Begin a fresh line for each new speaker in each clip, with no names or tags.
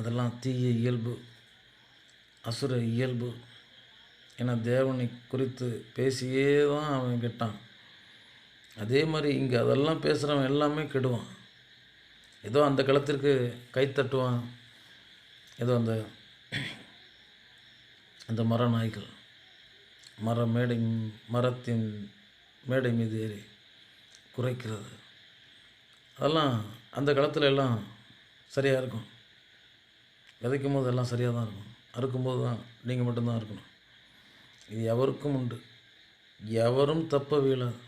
அதெல்லாம் தீய இயல்பு அசுர இயல்பு என தேவனை குறித்து பேசியே தான் அவன் கெட்டான். அதே மாதிரி இங்கே அதெல்லாம் பேசுகிறவன் எல்லாமே கெடுவான். ஏதோ அந்த களத்திற்கு கை தட்டுவான். ஏதோ அந்த அந்த மர நாய்கள் மர மேடை மரத்தின் மேடை மீது ஏறி குறைக்கிறது அதெல்லாம் அந்த காலத்தில் எல்லாம் சரியாக இருக்கும். விதைக்கும் போது எல்லாம் சரியாக தான் இருக்கும் அறுக்கும்போது தான் நீங்கள் மட்டும்தான் இருக்கணும் இது எவருக்கும் உண்டு. எவரும் தப்ப வீழாது.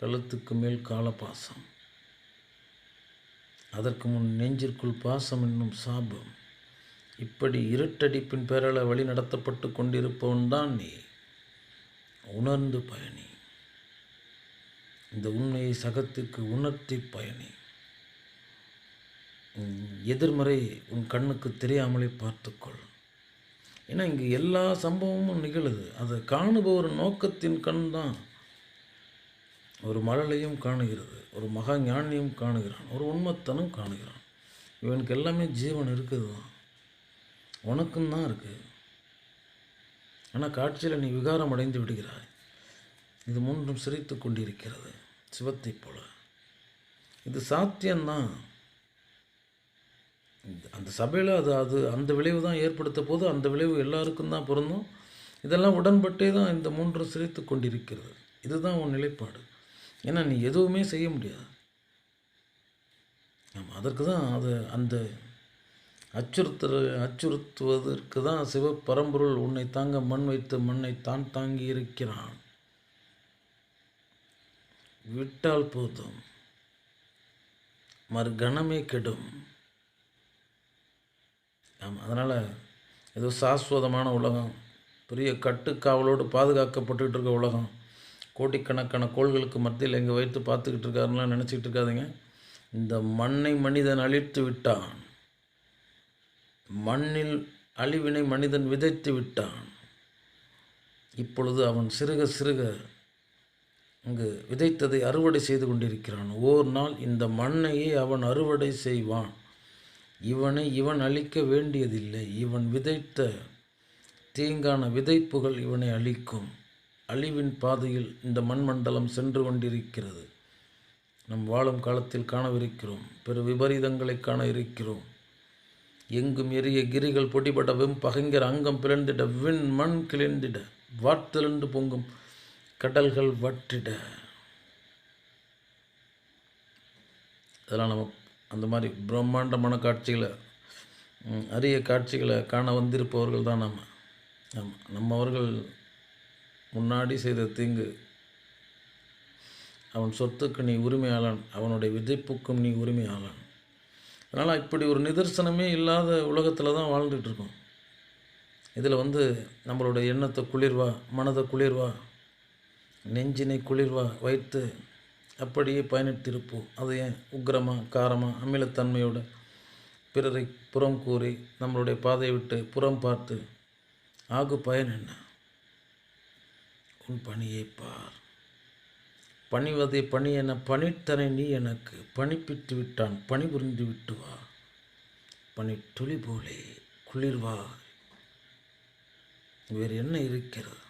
கழுத்துக்கு மேல் கால பாசம். அதற்கு முன் நெஞ்சிற்குள் பாசம் என்னும் சாபம். இப்படி இருட்டடிப்பின் பேரால வழி நடத்தப்பட்டு கொண்டிருப்பவன் தான் நீ. உணர்ந்து பயணி. இந்த உண்மையை சகத்திற்கு உணர்த்தி பயணி. எதிர்மறை உன் கண்ணுக்கு தெரியாமலே பார்த்துக்கொள். ஏன்னா இங்கே எல்லா சம்பவமும் நிகழுது. அதை காணுபவர் நோக்கத்தின் கண் தான் ஒரு மழலையும் காணுகிறது. ஒரு மகா ஞானியும் காணுகிறான். ஒரு உண்மத்தனும் காணுகிறான். இவனுக்கு எல்லாமே ஜீவன் இருக்குது தான் உனக்கும் தான் இருக்குது ஆனால் காட்சியில் நீ விகாரம் அடைந்து விடுகிறாய். இது மூன்றும் சிரித்து கொண்டிருக்கிறது. சிவத்தைப் போல. இது சாத்தியம்தான். அந்த சபையில் அது அது அந்த விளைவு தான் ஏற்படுத்த போது அந்த விளைவு எல்லாருக்கும் தான் பொருந்தும். இதெல்லாம் உடன்பட்டே தான் இந்த மூன்றும் சிரித்து கொண்டிருக்கிறது. இதுதான் உன் நிலைப்பாடு. ஏன்னா நீ எதுவுமே செய்ய முடியாது. ஆமாம் அதற்கு தான் அது அந்த அச்சுறுத்துற அச்சுறுத்துவதற்கு தான் சிவப்பரம்பொருள் உன்னை தாங்க மண் வைத்து மண்ணை தான் தாங்கி இருக்கிறான் விட்டால் போதும். மறு கணமே கெடும். ஆமாம் அதனால் ஏதோ சாஸ்வதமான உலகம் பெரிய கட்டுக்காவலோடு பாதுகாக்கப்பட்டுக்கிட்டு இருக்க உலகம் கோடிக்கணக்கான கோள்களுக்கு மத்தியில் எங்கே வைத்து பார்த்துக்கிட்டு இருக்காருலாம் நினச்சிக்கிட்டு இருக்காதீங்க. இந்த மண்ணை மனிதன் அழித்து விட்டான். மண்ணில் அழிவினை மனிதன் விதைத்து விட்டான். இப்பொழுது அவன் சிறுக சிறுக அங்கு விதைத்ததை அறுவடை செய்து கொண்டிருக்கிறான். ஓர் நாள் இந்த மண்ணையே அவன் அறுவடை செய்வான். இவனை இவன் அழிக்க வேண்டியதில்லை. இவன் விதைத்த தீங்கான விதைப்புகள் இவனை அழிக்கும். அழிவின் பாதையில் இந்த மண்மண்டலம் சென்று கொண்டிருக்கிறது. நம் வாழும் காலத்தில் காணவிருக்கிறோம். பெரு விபரீதங்களை காண இருக்கிறோம். எங்கும் எரிய கிரிகள் பொடிபடவும் பகைஞர் அங்கம் பிளந்திட விண் மண் கிளந்திட வார்த்தெழுந்து பொங்கும் கடல்கள் வற்றிட. அதெல்லாம் நம்ம அந்த மாதிரி பிரம்மாண்டமான காட்சிகளை அரிய காட்சிகளை காண வந்திருப்பவர்கள் தான் நம்ம ஆமாம் நம்மவர்கள் முன்னாடி செய்த தீங்கு. அவன் சொத்துக்கு நீ உரிமையாளன் அவனுடைய விதைப்புக்கும் நீ உரிமையாளன். அதனால் இப்படி ஒரு நிதர்சனமே இல்லாத உலகத்தில் தான் வாழ்ந்துட்டுருக்கோம் இதில் வந்து நம்மளுடைய எண்ணத்தை குளிர்வா மனதை குளிர்வா நெஞ்சினை குளிர்வா வைத்து அப்படியே பயணித்திருப்போம். அதை ஏன்? உக்கிரமாக காரமாக அமிலத்தன்மையோட பிறரை புறம் கூறி நம்மளுடைய பாதையை விட்டு புறம் பார்த்து ஆகு பயன் என்ன? உன் பணியை பார். பணிவதை பணி என பணித்தனை நீ எனக்கு பணிப்பிட்டு விட்டான் பணிபுரிந்து விட்டு வா. பனி துளி போலே குளிர்வா வேறு என்ன இருக்கிறது?